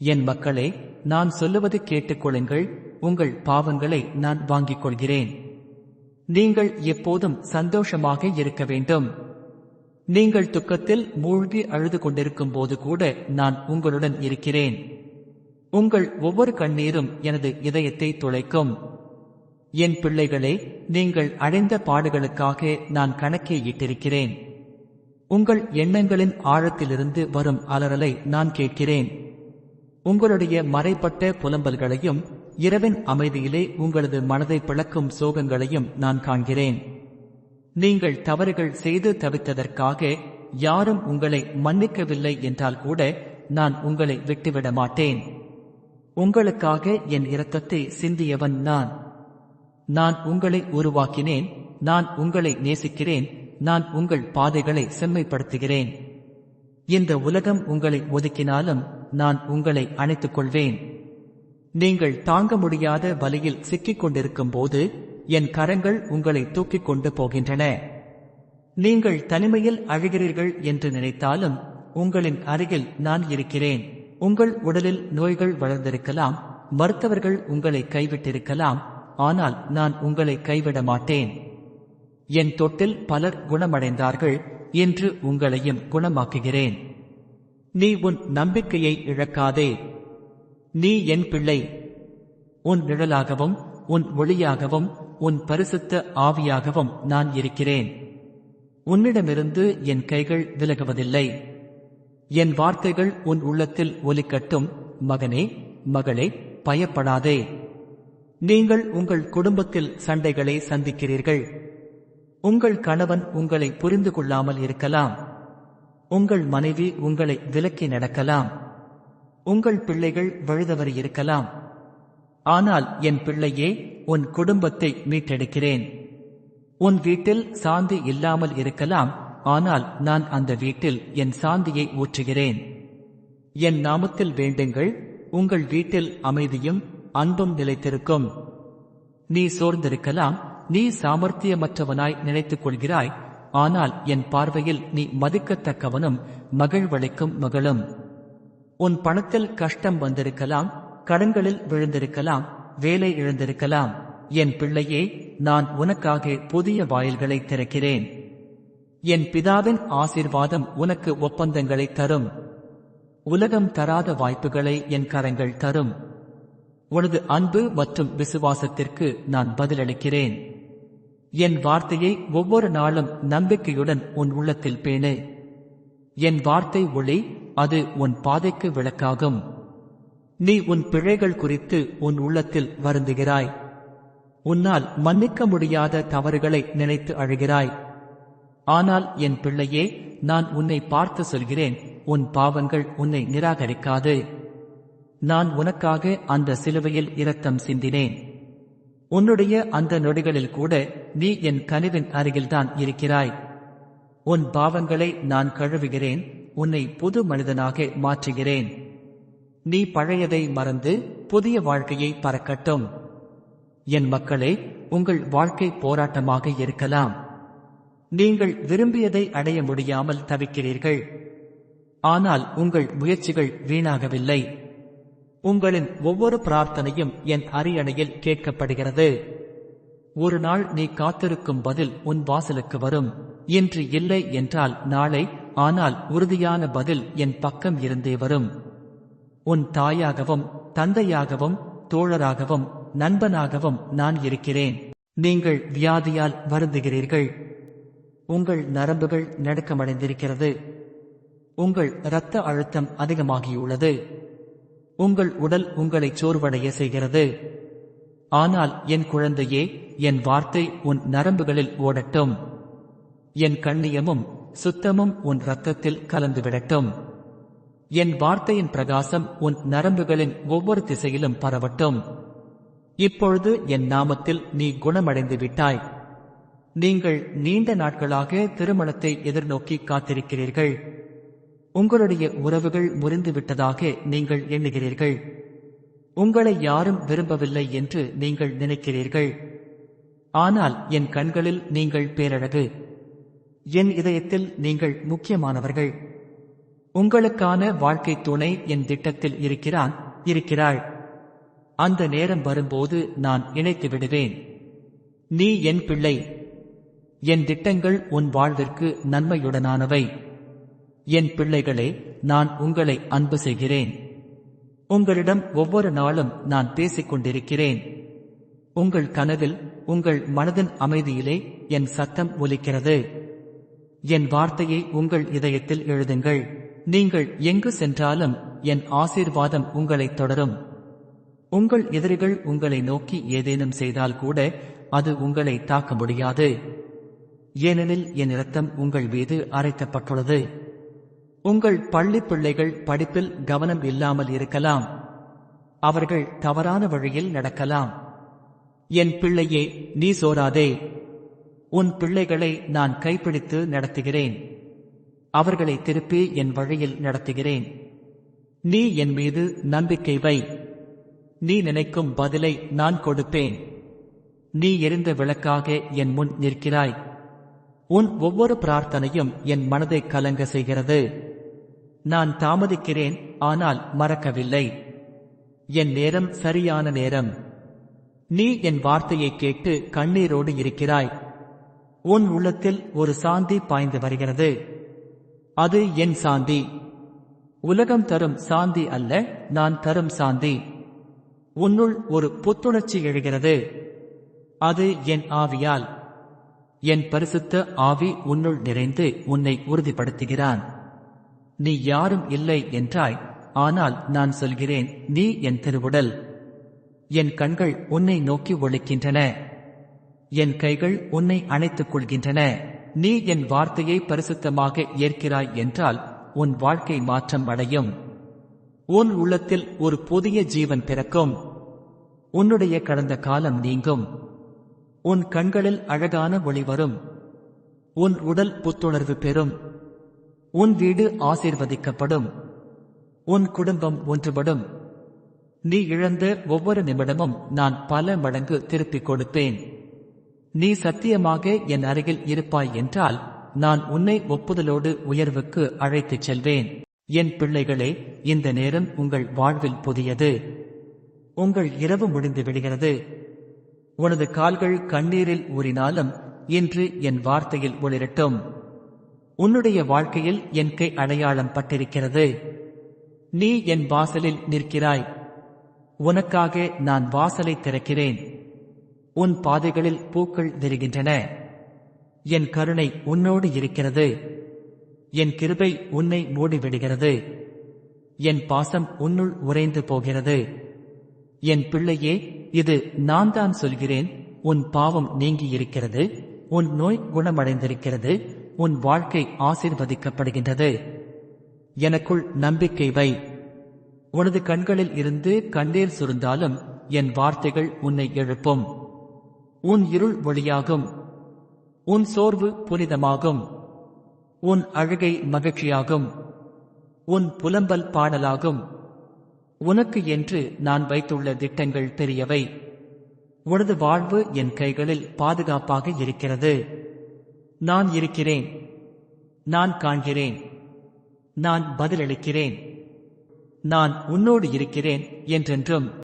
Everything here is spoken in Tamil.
என் மக்களே நான் சொல்லுவது கேட்டுக்கொள்ளுங்கள். உங்கள் பாவங்களை நான் வாங்கிக் கொள்கிறேன் நீங்கள் எப்போதும் சந்தோஷமாக இருக்க வேண்டும். நீங்கள் துக்கத்தில் மூழ்கி அழுது கொண்டிருக்கும் போது கூட நான் உங்களுடன் இருக்கிறேன். உங்கள் ஒவ்வொரு கண்ணீரும் எனது இதயத்தை துளைக்கும். என் பிள்ளைகளே நீங்கள் அடைந்த பாடுகளுக்காக நான் கணக்கே இட்டிருக்கிறேன். உங்கள் எண்ணங்களின் ஆழத்திலிருந்து வரும் அலறலை நான் கேட்கிறேன். உங்களுடைய மறைப்பட்ட புலம்பல்களையும் இரவின் அமைதியிலே உங்களது மனதை பிளக்கும் சோகங்களையும் நான் காண்கிறேன். நீங்கள் தவறுகள் செய்து தவித்ததற்காக யாரும் உங்களை மன்னிக்கவில்லை என்றால் கூட நான் உங்களை விட்டுவிட மாட்டேன். உங்களுக்காக என் இரத்தத்தை சிந்தியவன் நான். நான் உங்களை உருவாக்கினேன் நான் உங்களை நேசிக்கிறேன் நான் உங்கள் பாதைகளை செம்மைப்படுத்துகிறேன். இந்த உலகம் உங்களை ஒதுக்கினாலும் நான் உங்களை அணைத்துக் கொள்வேன் நீங்கள் தாங்க முடியாத வலியில் சிக்கிக் கொண்டிருக்கும் போது என் கரங்கள் உங்களை தூக்கிக் கொண்டு போகின்றன. நீங்கள் தனிமையில் அழுகிறீர்கள் என்று நினைத்தாலும் உங்களின் அருகில் நான் இருக்கிறேன். உங்கள் உடலில் நோய்கள் வளர்ந்திருக்கலாம் மருத்துவர்கள் உங்களை கைவிட்டிருக்கலாம் ஆனால் நான் உங்களை கைவிட மாட்டேன். என் தொட்டில் பலர் குணமடைந்தார்கள் என்று உங்களையும் குணமாக்குகிறேன். நீ உன் நம்பிக்கையை இழக்காதே. நீ என் பிள்ளை. உன் நிழலாகவும் உன் ஒளியாகவும் உன் பரிசுத்த ஆவியாகவும் நான் இருக்கிறேன். உன்னிடமிருந்து என் கைகள் விலகுவதில்லை. என் வார்த்தைகள் உன் உள்ளத்தில் ஒலிக்கட்டும். மகனே மகளே பயப்படாதே. நீங்கள் உங்கள் குடும்பத்தில் சண்டைகளை சந்திக்கிறீர்கள். உங்கள் கணவன் உங்களை புரிந்து கொள்ளாமல் இருக்கலாம். உங்கள் மனைவி உங்களை விலக்கி நடக்கலாம். உங்கள் பிள்ளைகள் வழுதவர் இருக்கலாம். ஆனால் என் பிள்ளையே உன் குடும்பத்தை மீட்டெடுக்கிறேன். உன் வீட்டில் சாந்தி இல்லாமல் இருக்கலாம். ஆனால் நான் அந்த வீட்டில் என் சாந்தியை ஊற்றுகிறேன். என் நாமத்தில் வேண்டுங்கள். உங்கள் வீட்டில் அமைதியும் அன்பும் நிலைத்திருக்கும். நீ சோர்ந்திருக்கலாம். நீ சாமர்த்தியமற்றவனாய் நினைத்துக் கொள்கிறாய் ஆனால் என் பார்வையில் நீ மதிக்கத்தக்கவனும் மகிழ்வளிக்கும் மகளும். உன் பணத்தில் கஷ்டம் வந்திருக்கலாம் கடன்களில் விழுந்திருக்கலாம் வேலை இழந்திருக்கலாம். என் பிள்ளையே நான் உனக்காக புதிய வாயில்களை திறக்கிறேன். என் பிதாவின் ஆசீர்வாதம் உனக்கு ஒப்பந்தங்களை தரும். உலகம் தராத வாய்ப்புகளை என் கரங்கள் தரும். உனது அன்பு மற்றும் விசுவாசத்திற்கு நான் பதிலளிக்கிறேன். என் வார்த்தையை ஒவ்வொரு நாளும் நம்பிக்கையுடன் உன் உள்ளத்தில் பேணு. என் வார்த்தை ஒளி அது உன் பாதைக்கு விளக்காகும். நீ உன் பிழைகள் குறித்து உன் உள்ளத்தில் வருந்துகிறாய். உன்னால் மன்னிக்க முடியாத தவறுகளை நினைத்து அழுகிறாய். ஆனால் என் பிள்ளையே நான் உன்னை பார்த்து சொல்கிறேன் உன் பாவங்கள் உன்னை நிராகரிக்காது. நான் உனக்காக அந்த சிலுவையில் இரத்தம் சிந்தினேன். உன்னுடைய அந்த நொடிகளில் கூட நீ என் கனிவின் அருகில்தான் இருக்கிறாய். உன் பாவங்களை நான் கழுவுகிறேன் உன்னை புது மனிதனாக மாற்றுகிறேன். நீ பழையதை மறந்து புதிய வாழ்க்கையை பறக்கட்டும். என் மக்களே உங்கள் வாழ்க்கை போராட்டமாக இருக்கலாம். நீங்கள் விரும்பியதை அடைய முடியாமல் தவிக்கிறீர்கள். ஆனால் உங்கள் முயற்சிகள் வீணாகவில்லை. உங்களின் ஒவ்வொரு பிரார்த்தனையும் என் அரியணையில் கேட்கப்படுகிறது. ஒரு நாள் நீ காத்திருக்கும் பதில் உன் வாசலுக்கு வரும். இன்று இல்லை என்றால் நாளை ஆனால் உறுதியான பதில் என் பக்கம் இருந்தே வரும். உன் தாயாகவும் தந்தையாகவும் தோழராகவும் நண்பனாகவும் நான் இருக்கிறேன். நீங்கள் வியாதியால் வருந்துகிறீர்கள். உங்கள் நரம்புகள் நடுக்கமடைந்திருக்கிறது. உங்கள் இரத்த அழுத்தம் அதிகமாகியுள்ளது. உங்கள் உடல் உங்களை சோர்வடைய செய்கிறது. ஆனால் என் குழந்தையே என் வார்த்தை உன் நரம்புகளில் ஓடட்டும். என் கண்ணியமும் சுத்தமும் உன் இரத்தத்தில் கலந்துவிடட்டும். என் வார்த்தையின் பிரகாசம் உன் நரம்புகளின் ஒவ்வொரு திசையிலும் பரவட்டும். இப்பொழுது என் நாமத்தில் நீ குணமடைந்து விட்டாய். நீங்கள் நீண்ட நாட்களாக திருமணத்தை எதிர்நோக்கி காத்திருக்கிறீர்கள். உங்களுடைய உறவுகள் முறிந்துவிட்டதாக நீங்கள் எண்ணுகிறீர்கள். உங்களை யாரும் விரும்பவில்லை என்று நீங்கள் நினைக்கிறீர்கள். ஆனால் என் கண்களில் நீங்கள் பேரழகு. என் இதயத்தில் நீங்கள் முக்கியமானவர்கள். உங்களுக்கான வாழ்க்கை துணை என் திட்டத்தில் இருக்கிறான் இருக்கிறாள். அந்த நேரம் வரும்போது நான் இணைத்து விடுவேன். நீ என் பிள்ளை. என் திட்டங்கள் உன் வாழ்விற்கு நன்மையுடனானவை. என் பிள்ளைகளே நான் உங்களை அன்பு செய்கிறேன். உங்களிடம் ஒவ்வொரு நாளும் நான் பேசிக் கொண்டிருக்கிறேன் உங்கள் கனவில் உங்கள் மனதின் அமைதியிலே என் சத்தம் ஒலிக்கிறது. என் வார்த்தையை உங்கள் இதயத்தில் எழுதுங்கள். நீங்கள் எங்கு சென்றாலும் என் ஆசீர்வாதம் உங்களைத் தொடரும். உங்கள் எதிரிகள் உங்களை நோக்கி ஏதேனும் செய்தால் கூட அது உங்களை தாக்க முடியாது. ஏனெனில் என் இரத்தம் உங்கள் மீது அரைக்கப்பட்டுள்ளது உங்கள் பள்ளி பிள்ளைகள் படிப்பில் கவனம் இல்லாமல் இருக்கலாம். அவர்கள் தவறான வழியில் நடக்கலாம். என் பிள்ளையே நீ சோராதே உன் பிள்ளைகளை நான் கைப்பிடித்து நடத்துகிறேன். அவர்களை திருப்பி என் வழியில் நடத்துகிறேன். நீ என் மீது நம்பிக்கை வை. நீ நினைக்கும் பதிலை நான் கொடுப்பேன். நீ எரிந்த விளக்காக என் முன் நிற்கிறாய். உன் ஒவ்வொரு பிரார்த்தனையும் என் மனதை கலங்க செய்கிறது. நான் தாமதிக்கிறேன் ஆனால் மறக்கவில்லை. என் நேரம் சரியான நேரம். நீ என் வார்த்தையை கேட்டு கண்ணீரோடு இருக்கிறாய். உன் உள்ளத்தில் ஒரு சாந்தி பாய்ந்து வருகிறது. அது என் சாந்தி. உலகம் தரும் சாந்தி அல்ல நான் தரும் சாந்தி. உன்னுள் ஒரு புத்துணர்ச்சி எழுகிறது. அது என் ஆவியால். என் பரிசுத்த ஆவி உன்னுள் நிறைந்து உன்னை உறுதிப்படுத்துகிறான். நீ யாரும் இல்லை என்றாய். ஆனால் நான் சொல்கிறேன் நீ என் திருவுடல். என் கண்கள் உன்னை நோக்கி ஒழிக்கின்றன. என் கைகள் உன்னை அணைத்துக் கொள்கின்றன. நீ என் வார்த்தையை பரிசுத்தமாக ஏற்கிறாய் என்றால் உன் வாழ்க்கை மாற்றம் அடையும். உன் உள்ளத்தில் ஒரு புதிய ஜீவன் பிறக்கும். உன்னுடைய கடந்த காலம் நீங்கும். உன் கண்களில் அழகான ஒளி வரும். உன் உடல் புத்துணர்வு பெறும். உன் வீடு ஆசீர்வதிக்கப்படும். உன் குடும்பம் ஒன்றுபடும். நீ இழந்த ஒவ்வொரு நிமிடமும் நான் பல மடங்கு திருப்பிக் கொடுப்பேன். நீ சத்தியமாக என் அருகில் இருப்பாய் என்றால் நான் உன்னை ஒப்புதலோடு உயர்வுக்கு அழைத்துச் செல்வேன். என் பிள்ளைகளே இந்த நேரம் உங்கள் வாழ்வில் புதியது. உங்கள் இரவு முடிந்து விடுகிறது. உனது கால்கள் கண்ணீரில் ஊறினாலும் இன்று என் வார்த்தையில் ஒளிரட்டும். உன்னுடைய வாழ்க்கையில் என் கை அடையாளம் பட்டிருக்கிறது. நீ என் வாசலில் நிற்கிறாய். உனக்காக நான் வாசலை திறக்கிறேன். உன் பாதைகளில் பூக்கள் விரிகின்றன என் கருணை உன்னோடு இருக்கிறது. என் கிருபை உன்னை மூடிவிடுகிறது. என் பாசம் உன்னுள் உறைந்து போகிறது. என் பிள்ளையே இது நான் தான் சொல்கிறேன். உன் பாவம் நீங்கி இருக்கிறது உன் நோய் குணமடைந்திருக்கிறது. உன் வாழ்க்கை ஆசீர்வதிக்கப்படுகின்றது. எனக்குள் நம்பிக்கை வை. உனது கண்களில் இருந்து கண்ணீர் சுருந்தாலும் என் வார்த்தைகள் உன்னை எழுப்பும். உன் இருள் ஒளியாகும். உன் சோர்வு புனிதமாகும். உன் அழுகை மகிழ்ச்சியாகும். உன் புலம்பல் பாடலாகும். உனக்கு என்று நான் வைத்துள்ள திட்டங்கள் பெரியவை. உனது வாழ்வு என் கைகளில் பாதுகாப்பாக இருக்கிறது. நான் இருக்கிறேன். நான் காண்கிறேன். நான் பதிலளிக்கிறேன். நான் உன்னோடு இருக்கிறேன் என்றென்றும்